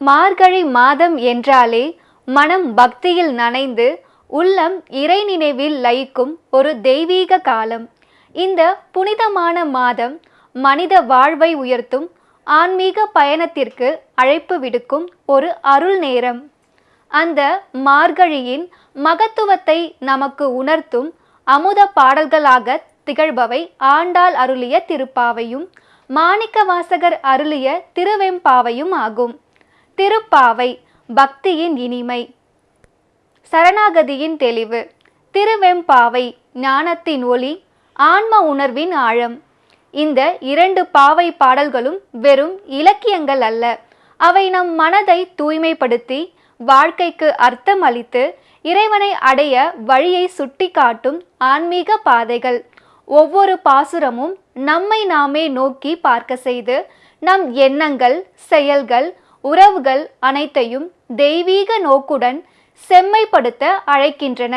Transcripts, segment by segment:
மார்கழி மாதம் என்றாலே மனம் பக்தியில் நனைந்து உள்ளம் இறை நினைவில் லயிக்கும் ஒரு தெய்வீக காலம். இந்த புனிதமான மாதம் மனித வாழ்வை உயர்த்தும் ஆன்மீக பயணத்திற்கு அழைப்பு விடுக்கும் ஒரு அருள் நேரம். அந்த மார்கழியின் மகத்துவத்தை நமக்கு உணர்த்தும் அமுத பாடல்களாக திகழ்பவை ஆண்டாள் அருளிய திருப்பாவையும் மாணிக்கவாசகர் அருளிய திருவெம்பாவையும் ஆகும். திருப்பாவை பக்தியின் இனிமை. சரணாகதியின் தெளிவு திருவெம்பாவை ஞானத்தின் ஒளி ஆன்ம உணர்வின் ஆழம். இந்த இரண்டு பாவை பாடல்களும் வெறும் இலக்கியங்கள் அல்ல. அவை நம் மனதை தூய்மைப்படுத்தி வாழ்க்கைக்கு அர்த்தம் அளித்து இறைவனை அடைய வழியை சுட்டிக்காட்டும் ஆன்மீக பாதைகள். ஒவ்வொரு பாசுரமும் நம்மை நாமே நோக்கி பார்க்க செய்து நம் எண்ணங்கள் செயல்கள் உறவுகள் அனைத்தையும் தெய்வீக நோக்குடன் செம்மைப்படுத்த அழைக்கின்றன.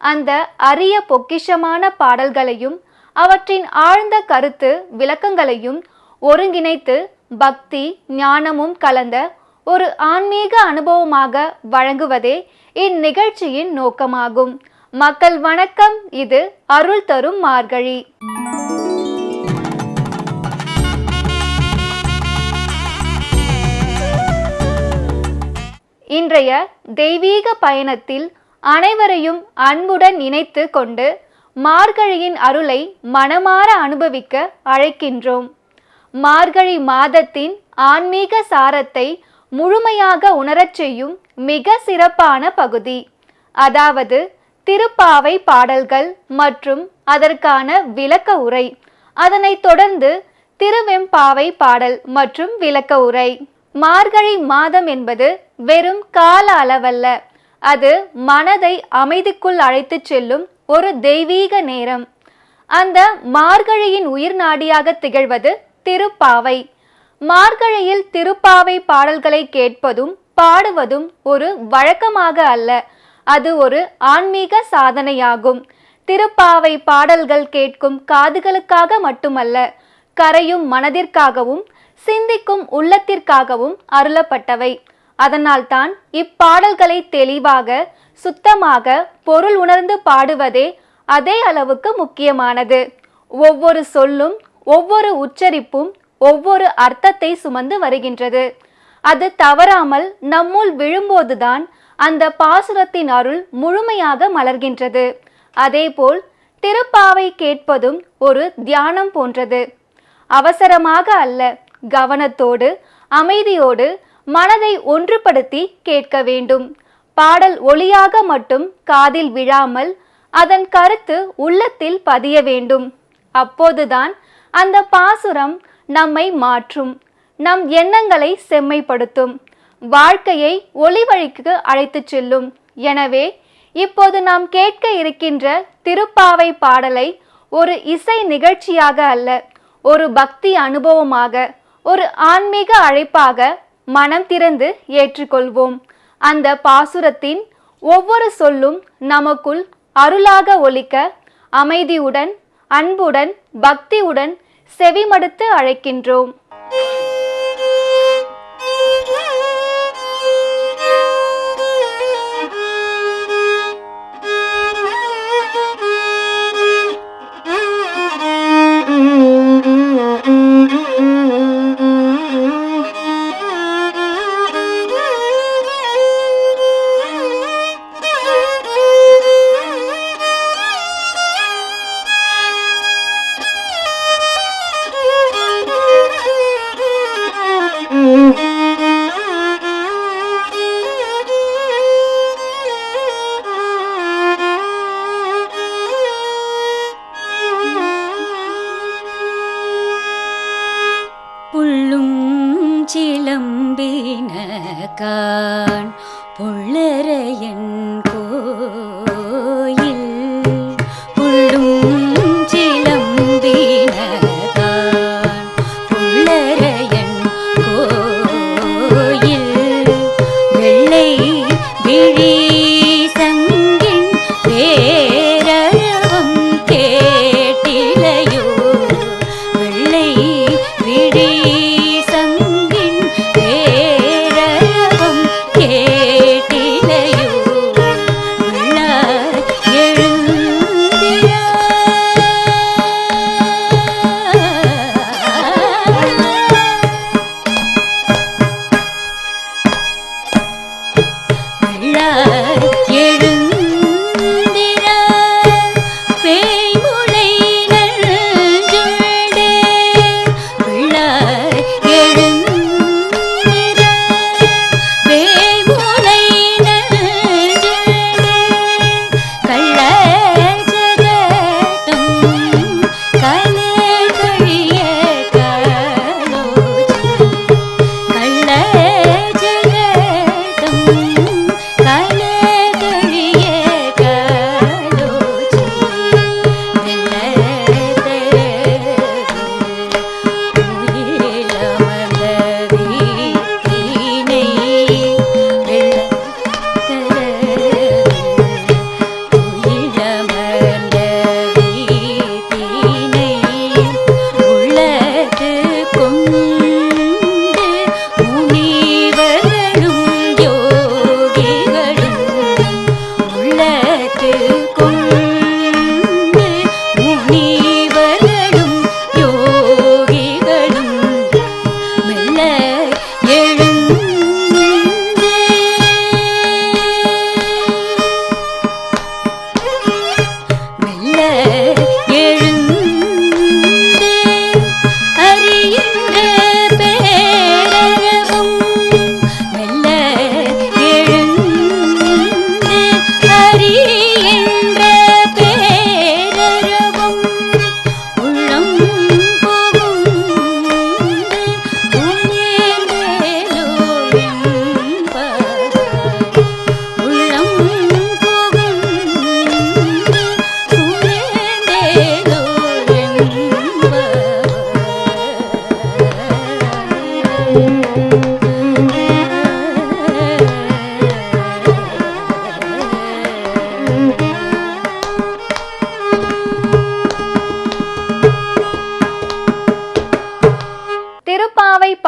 அந்த அரிய பொக்கிஷமான பாடல்களையும் அவற்றின் ஆழ்ந்த கருத்து விளக்கங்களையும் ஒருங்கிணைத்து பக்தி ஞானமும் கலந்த ஒரு ஆன்மீக அனுபவமாக வழங்குவதே இந்நிகழ்ச்சியின் நோக்கமாகும். மக்கள் வணக்கம். இது அருள் தரும் மார்கழி. இன்றைய தெய்வீக பயணத்தில் அனைவரையும் அன்புடன் இணைத்து கொண்டு மார்கழியின் அருளை மனமாற அனுபவிக்க அழைக்கின்றோம். மார்கழி மாதத்தின் ஆன்மீக சாரத்தை முழுமையாக உணரச் செய்யும் மிக சிறப்பான பகுதி. அதாவது திருப்பாவை பாடல்கள் மற்றும் அதற்கான விளக்க உரை. அதனைத் தொடர்ந்து திருவெம்பாவை பாடல் மற்றும் விளக்க உரை. மார்கழி மாதம் என்பது வெறும் கால அளவல்ல. அது மனதை அமைதிக்குள் அழைத்துச் செல்லும் ஒரு தெய்வீக நேரம். அந்த மார்கழியின் உயிர் நாடியாக திகழ்வது திருப்பாவை. மார்கழியில் திருப்பாவை பாடல்களை கேட்பதும் பாடுவதும் ஒரு வழக்கமாக அல்ல. அது ஒரு ஆன்மீக சாதனையாகும். திருப்பாவை பாடல்கள் கேட்கும் காதுகளுக்காக மட்டுமல்ல கரையும் மனதிற்காகவும் சிந்திக்கும் உள்ளத்திற்காகவும் அருளப்பட்டவை. அதனால்தான் இப்பாடல்களை தெளிவாக சுத்தமாக பொருள் உணர்ந்து பாடுவதே அதே அளவுக்கு முக்கியமானது. ஒவ்வொரு சொல்லும் ஒவ்வொரு உச்சரிப்பும் ஒவ்வொரு அர்த்தத்தை சுமந்து வருகின்றது. அது தவறாமல் நம்முள் விழும்போதுதான் அந்த பாசுரத்தின் அருள் முழுமையாக மலர்கின்றது. அதேபோல் திருப்பாவை கேட்பதும் ஒரு தியானம் போன்றது. அவசரமாக அல்ல கவனத்தோடு அமைதியோடு மனதை ஒன்றுபடுத்தி கேட்க வேண்டும். பாடல் ஒளியாக மட்டும் காதில் விழாமல் அதன் கருத்து உள்ளத்தில் பதிய வேண்டும். அப்போதுதான் அந்த பாசுரம் நம்மை மாற்றும். நம் எண்ணங்களை செம்மைப்படுத்தும். வாழ்க்கையை ஒளி வழிக்கு அழைத்துச் செல்லும். எனவே இப்போது நாம் கேட்க இருக்கின்ற திருப்பாவை பாடலை ஒரு இசை நிகழ்ச்சியாக அல்ல ஒரு பக்தி அனுபவமாக ஒரு ஆன்மீக அழைப்பாக மனம் திறந்து ஏற்றுக்கொள்வோம். அந்த பாசுரத்தின் ஒவ்வொரு சொல்லும் நமக்குள் அருளாக ஒலிக்க அமைதியுடன் அன்புடன் பக்தியுடன் செவிமடுத்து அழைக்கின்றோம். লা con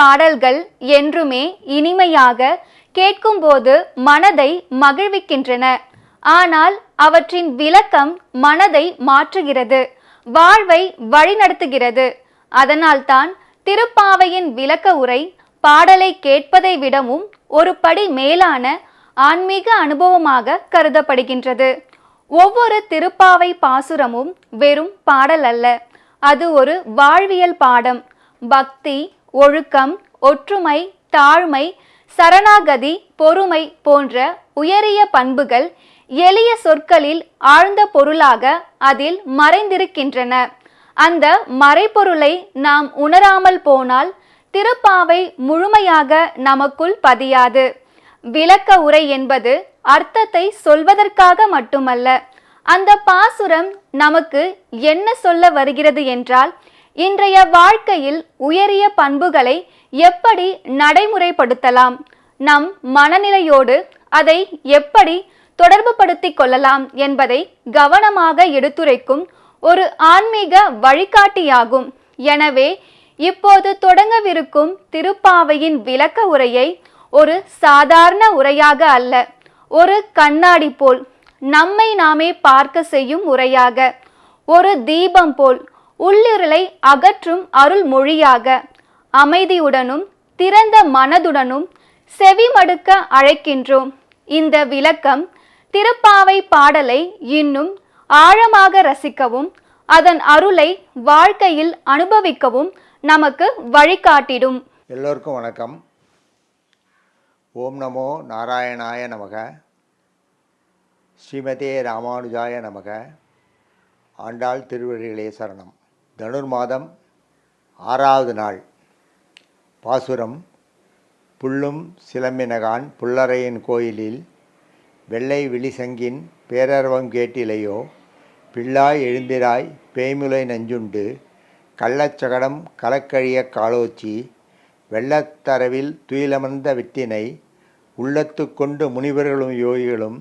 பாடல்கள் என்றுமே இனிமையாக கேட்கும்போது மனதை மகிழ்விக்கின்றன. ஆனால் அவற்றின் விளக்கம் மனதை மாற்றுகிறது வாழ்வை வழிநடத்துகிறது. அதனால்தான் திருப்பாவையின் விளக்க உரை பாடலை கேட்பதை விடவும் ஒரு படி மேலான ஆன்மீக அனுபவமாக கருதப்படுகின்றது. ஒவ்வொரு திருப்பாவை பாசுரமும் வெறும் பாடல் அல்ல அது ஒரு வாழ்வியல் பாடம். பக்தி ஒழுக்கம் ஒற்றுமை தாழ்மை சரணாகதி பொறுமை போன்ற உயரிய பண்புகள் எளிய சொற்களில் ஆழ்ந்த பொருளாக அதில் மறைந்திருக்கின்றன. அந்த மறைபொருளை நாம் உணராமல் போனால் திருப்பாவை முழுமையாக நமக்குள் பதியாது. விளக்க உரை என்பது அர்த்தத்தை சொல்வதற்காக மட்டுமல்ல அந்த பாசுரம் நமக்கு என்ன சொல்ல வருகிறது என்றால் இன்றைய வாழ்க்கையில் உயரிய பண்புகளை எப்படி நடைமுறைப்படுத்தலாம்? நம் மனநிலையோடு அதை எப்படி தொடர்புபடுத்தி கொள்ளலாம் என்பதை கவனமாக எடுத்துரைக்கும் ஒரு ஆன்மீக வழிகாட்டியாகும். எனவே இப்போது தொடங்கவிருக்கும் திருப்பாவையின் விளக்க உரையை ஒரு சாதாரண உரையாக அல்ல ஒரு கண்ணாடி போல் நம்மை நாமே பார்க்க செய்யும் உரையாக. ஒரு தீபம் போல் உள்ளிருளை அகற்றும் அருள் மொழியாக அமைதியுடனும் திறந்த மனதுடனும் செவிமடுக்க அழைக்கின்றோம். இந்த விளக்கம் திருப்பாவை பாடலை இன்னும் ஆழமாக ரசிக்கவும் அதன் அருளை வாழ்க்கையில் அனுபவிக்கவும் நமக்கு வழிகாட்டிடும். எல்லோருக்கும் வணக்கம். ஓம் நமோ நாராயணாய நமக. ஸ்ரீமதே ராமானுஜாய நமக. ஆண்டாள் திருவழிகளே சரணம். தனுர் மாதம் ஆறாவது நாள். பாசுரம் புல்லும் சிலம்பினகான் புல்லறையின் கோயிலில் வெள்ளை விழிசங்கின் பேரர்வம் கேட்டிலையோ பிள்ளாய் எழுந்திராய் பேய்முலை நஞ்சுண்டு கள்ளச்சகடம் கலக்கழிய காலோச்சி வெள்ளத்தரவில் துயிலமர்ந்த வித்தினை உள்ளத்து கொண்டு முனிவர்களும் யோகிகளும்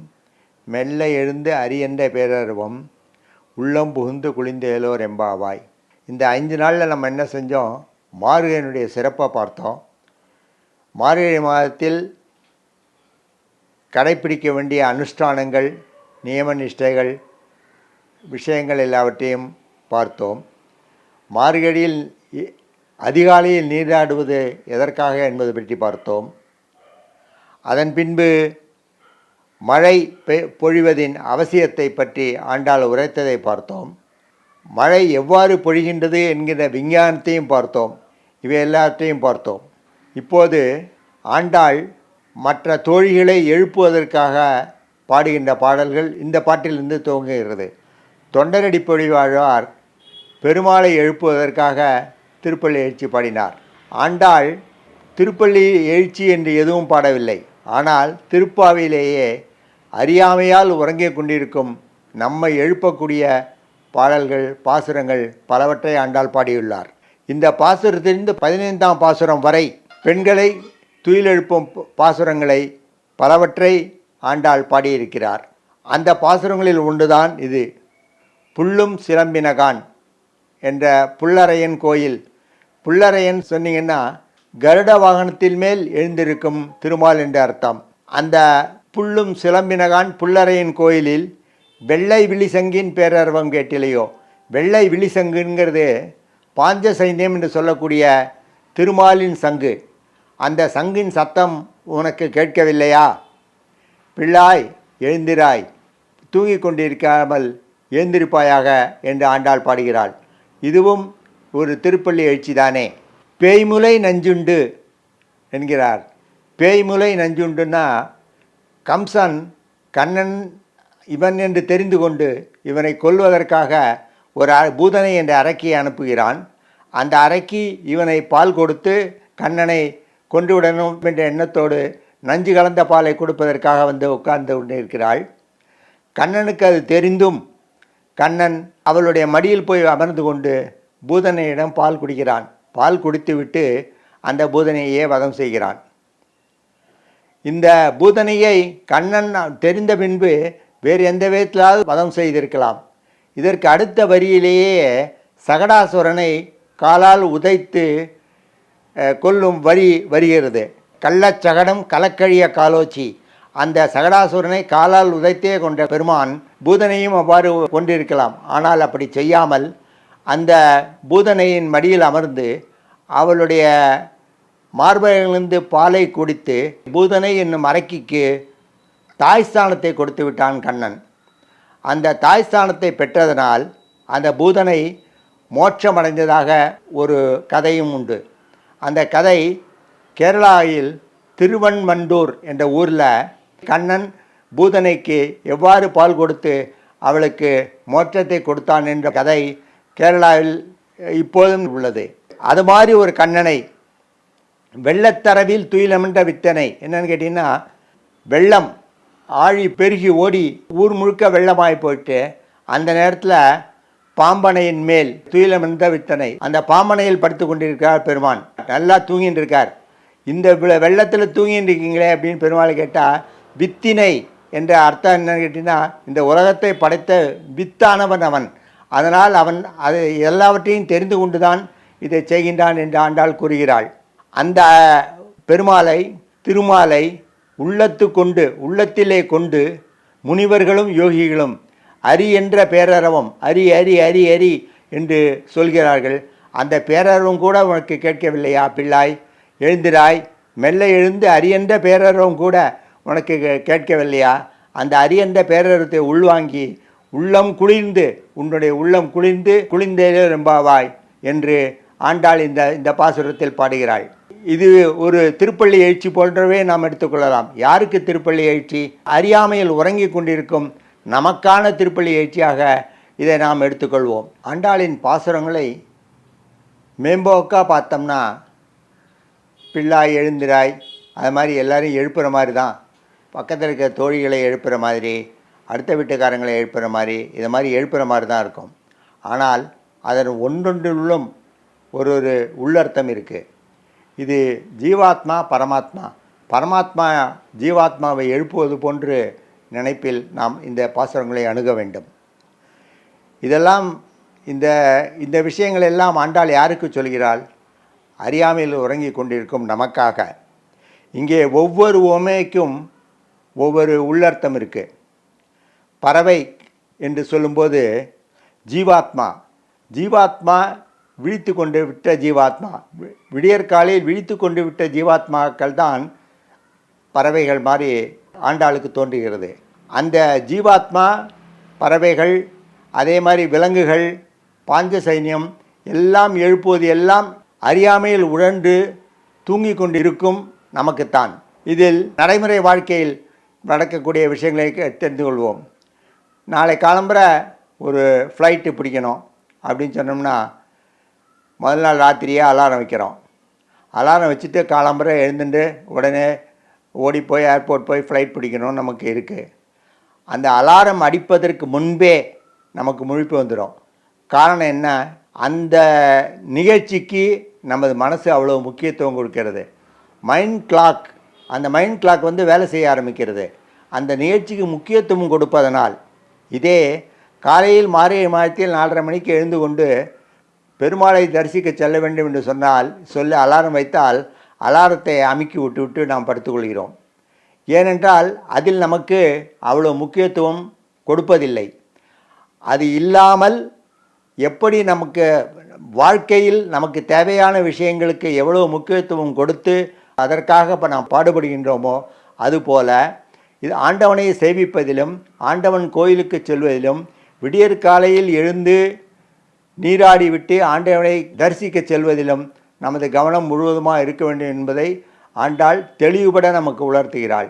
மெல்ல எழுந்து அரியன்ற பேரர்வம் உள்ளம் புகுந்து குளிந்தேலோர் எம்பாவாய் இந்த ஐந்து நாளில் நம்ம என்ன செஞ்சோம்? மார்கழியினுடைய சிறப்பாக பார்த்தோம். மார்கழி மாதத்தில் கடைப்பிடிக்க வேண்டிய அனுஷ்டானங்கள் நியம நிஷ்டைகள் விஷயங்கள் எல்லாவற்றையும் பார்த்தோம். மார்கழியில் இ- அதிகாலையில் நீராடுவது எதற்காக என்பது பற்றி பார்த்தோம். அதன் பின்பு மழை பெ- பொழிவதின் அவசியத்தை பற்றி ஆண்டாள் உரைத்ததை பார்த்தோம். மழை எவ்வாறு பொழிகின்றது என்கிற விஞ்ஞானத்தையும் பார்த்தோம். இவை எல்லாத்தையும் பார்த்தோம். இப்போது ஆண்டாள் மற்ற தோழிகளை எழுப்புவதற்காக பாடுகின்ற பாடல்கள் இந்த பாட்டிலிருந்து துவங்குகிறது. தொண்டரடி பொழிவாழ்வார் பெருமாளை எழுப்புவதற்காக திருப்பள்ளி எழுச்சி பாடினார். ஆண்டாள் திருப்பள்ளி எழுச்சி என்று எதுவும் பாடவில்லை. ஆனால் திருப்பாவிலேயே அறியாமையால் உறங்கிக் கொண்டிருக்கும் நம்மை எழுப்பக்கூடிய பாடல்கள் பாசுரங்கள் பலவற்றை ஆண்டாள் பாடியுள்ளார். இந்த பாசுரத்திலிருந்து பதினைந்தாம் பாசுரம் வரை பெண்களை துயிலெழுப்பும் பாசுரங்களை பலவற்றை ஆண்டாள் பாடியிருக்கிறார். அந்த பாசுரங்களில் ஒன்றுதான் இது புல்லும் சிலம்பினகான் என்ற புல்லரையன் கோயில். புல்லரையன் சொன்னீங்கன்னா கருட வாகனத்தின் மேல் எழுந்திருக்கும் திருமால் என்று அர்த்தம். அந்த புல்லும் சிலம்பினகான் புல்லரையன் கோயிலில் வெள்ளை விழிசங்கின் பேரர்வம் கேட்டிலையோ? வெள்ளை விழிசங்குங்கிறது பாஞ்ச சைன்யம் என்று சொல்லக்கூடிய திருமாலின் சங்கு. அந்த சங்கின் சத்தம் உனக்கு கேட்கவில்லையா? பிள்ளாய் எழுந்திராய். தூங்கிக் கொண்டிருக்காமல் எழுந்திருப்பாயாக என்று ஆண்டாள் பாடுகிறாள். இதுவும் ஒரு திருப்பள்ளி எழுச்சிதானே. பேய்முலை நஞ்சுண்டு என்கிறார். பேய்முலை நஞ்சுண்டுன்னா கம்சன் கண்ணன் இவன் என்று தெரிந்து கொண்டு இவனை கொல்வதற்காக ஒரு அ- பூதனை என்ற அரக்கியை அனுப்புகிறான். அந்த அரக்கி இவனை பால் கொடுத்து கண்ணனை கொன்றுவிடணும் என்ற எண்ணத்தோடு நஞ்சு கலந்த பாலை கொடுப்பதற்காக வந்து உட்கார்ந்து கொண்டிருக்கிறாள். கண்ணனுக்கு அது தெரிந்தும் கண்ணன் அவளுடைய மடியில் போய் அமர்ந்து கொண்டு பூதனையிடம் பால் குடிக்கிறான். பால் குடித்துவிட்டு அந்த பூதனையே வதம் செய்கிறான். இந்த பூதனையை கண்ணன் தெரிந்த பின்பு வேறு எந்த விதத்திலாவது வதம் செய்திருக்கலாம். இதற்கு அடுத்த வரியிலேயே சகடாசுரனை காலால் உதைத்து கொல்லும் வரி வருகிறது. கள்ளச்சகடம் கலக்கழிய காலோச்சி. அந்த சகடாசுரனை காலால் உதைத்தே கொண்ட பெருமான் பூதனையும் அவ்வாறு கொண்டிருக்கலாம். ஆனால் அப்படி செய்யாமல் அந்த பூதனையின் மடியில் அமர்ந்து அவளுடைய மார்பகங்களிலிருந்து பாலை குடித்து பூதனை என்னும் அரக்கிக்கு தாய்ஸ்தானத்தை கொடுத்து விட்டான் கண்ணன். அந்த தாய்ஸ்தானத்தை பெற்றதனால் அந்த பூதனை மோட்சமடைந்ததாக ஒரு கதையும் உண்டு. அந்த கதை கேரளாவில் திருவன்மண்டூர் என்ற ஊரில் கண்ணன் பூதனைக்கு எவ்வாறு பால் கொடுத்து அவளுக்கு மோட்சத்தை கொடுத்தான் என்ற கதை கேரளாவில் இப்போதும் உள்ளது. அது மாதிரி ஒரு கண்ணனை வெள்ளத்தரவில் துயிலமின்ற வித்தனை என்னன்னு கேட்டிங்கன்னா வெள்ளம் ஆழி பெருகி ஓடி ஊர் முழுக்க வெள்ளமாகி போயிட்டு அந்த நேரத்தில் பாம்பனையின் மேல் துயிலமிருந்த வித்தனை அந்த பாம்பனையில் படுத்து கொண்டிருக்கிறார் பெருமான். நல்லா தூங்கிட்டு இருக்கார். இந்த வெள்ளத்தில் தூங்கிட்டு இருக்கீங்களே அப்படின்னு பெருமாளை கேட்டால் வித்தினை என்ற அர்த்தம் என்னன்னு கேட்டிங்கன்னா இந்த உலகத்தை படைத்த வித்தானவன் அவன். அதனால் அவன் அதை எல்லாவற்றையும் தெரிந்து கொண்டு தான் இதை செய்கின்றான் என்று ஆண்டாள் கூறுகிறாள். அந்த பெருமாளை திருமாலை உள்ளத்து கொண்டு உள்ளத்திலே கொண்டு முனிவர்களும் யோகிகளும் அரி என்ற பேரறவம் அரி அரி அரி அரி என்று சொல்கிறார்கள். அந்த பேரரவம் கூட உனக்கு கேட்கவில்லையா பிள்ளாய்? எழுந்திராய். மெல்ல எழுந்து அரியன்ற பேரரவம் கூட உனக்கு கே- கேட்கவில்லையா? அந்த அரியன்ற பேரறத்தை உள்வாங்கி உள்ளம் குளிர்ந்து உன்னுடைய உள்ளம் குளிர்ந்து குளிர்ந்தே ரொம்பவாய் என்று ஆண்டாள் இந்த இந்த பாசுரத்தில் பாடுகிறாள். இது ஒரு திருப்பள்ளி எழுச்சி போன்றவே நாம் எடுத்துக்கொள்ளலாம். யாருக்கு திருப்பள்ளி எழுச்சி? அறியாமையில் உறங்கிக் கொண்டிருக்கும் நமக்கான திருப்பள்ளி எழுச்சியாக இதை நாம் எடுத்துக்கொள்வோம். ஆண்டாளின் பாசுரங்களை மேம்போக்காக பார்த்தோம்னா பிள்ளாய் எழுந்திராய் அது மாதிரி எல்லாரையும் எழுப்புற மாதிரி தான். பக்கத்தில் இருக்கிற தோழிகளை எழுப்புற மாதிரி அடுத்த வீட்டுக்காரங்களை எழுப்புற மாதிரி இது மாதிரி எழுப்புற மாதிரி தான் இருக்கும். ஆனால் அதன் ஒன்றொன்றிலும் ஒரு ஒரு உள்ளர்த்தம் இருக்குது இது ஜீவாத்மா பரமாத்மா. பரமாத்மா ஜீவாத்மாவை எழுப்புவது போன்று நினைப்பில் நாம் இந்த பாசுரங்களை அணுக வேண்டும். இதெல்லாம் இந்த இந்த விஷயங்கள் எல்லாம் ஆண்டாள் யாருக்கு சொல்கிறாள்? அறியாமையில் உறங்கி கொண்டிருக்கும் நமக்காக. இங்கே ஒவ்வொரு உமைக்கும் ஒவ்வொரு உள்ளர்த்தம் இருக்குது பறவை என்று சொல்லும்போது ஜீவாத்மா. ஜீவாத்மா விழித்து கொண்டு விட்ட ஜீவாத்மா வி- விடியற்காலையில் விழித்து கொண்டு விட்ட ஜீவாத்மாக்கள் தான் பறவைகள் மாதிரி ஆண்டாளுக்கு தோன்றுகிறது. அந்த ஜீவாத்மா பறவைகள் அதே மாதிரி விலங்குகள் பாஞ்ச சைன்யம் எல்லாம் எழுப்புவது எல்லாம் அறியாமையில் உழன்று தூங்கிக் கொண்டு இருக்கும் நமக்குத்தான். இதில் நடைமுறை வாழ்க்கையில் நடக்கக்கூடிய விஷயங்களை தெரிந்து கொள்வோம் நாளை காலம்பர ஒரு ஃப்ளைட்டு பிடிக்கணும் அப்படின்னு சொன்னோம்னா முதல் நாள் ராத்திரியே அலாரம் வைக்கிறோம். அலாரம் வச்சுட்டு காலம்பர எழுந்துட்டு உடனே ஓடி போய் ஏர்போர்ட் போய் ஃப்ளைட் பிடிக்கணும்னு நமக்கு இருக்குது அந்த அலாரம் அடிப்பதற்கு முன்பே நமக்கு முழிப்பு வந்துடும் காரணம் என்ன? அந்த நிகழ்ச்சிக்கு நமது மனசு அவ்வளோ முக்கியத்துவம் கொடுக்கிறது. மைண்ட் கிளாக் அந்த மைண்ட் கிளாக் வந்து வேலை செய்ய ஆரம்பிக்கிறது. அந்த நிகழ்ச்சிக்கு முக்கியத்துவம் கொடுப்பதனால் இதே காலையில் மாறிய மாதத்தில் நாலரை மணிக்கு எழுந்து கொண்டு பெருமாளை தரிசிக்க செல்ல வேண்டும் என்று சொன்னால் சொல்லி அலாரம் வைத்தால் அலாரத்தை அமுக்கி விட்டுவிட்டு நாம் படுத்துக்கொள்கிறோம். ஏனென்றால் அதில் நமக்கு அவ்வளோ முக்கியத்துவம் கொடுப்பதில்லை. அது இல்லாமல் எப்படி நமக்கு வாழ்க்கையில் நமக்கு தேவையான விஷயங்களுக்கு எவ்வளோ முக்கியத்துவம் கொடுத்து அதற்காக இப்போ நாம் பாடுபடுகின்றோமோ அதுபோல இது ஆண்டவனை சேவிப்பதிலும் ஆண்டவன் கோயிலுக்கு செல்வதிலும் விடியற்காலையில் எழுந்து நீராடிவிட்டு ஆண்டவனை தரிசிக்க செல்வதிலும் நமது கவனம் முழுவதுமாக இருக்க வேண்டும் என்பதை ஆண்டாள் தெளிவுபட நமக்கு உணர்த்துகிறாள்.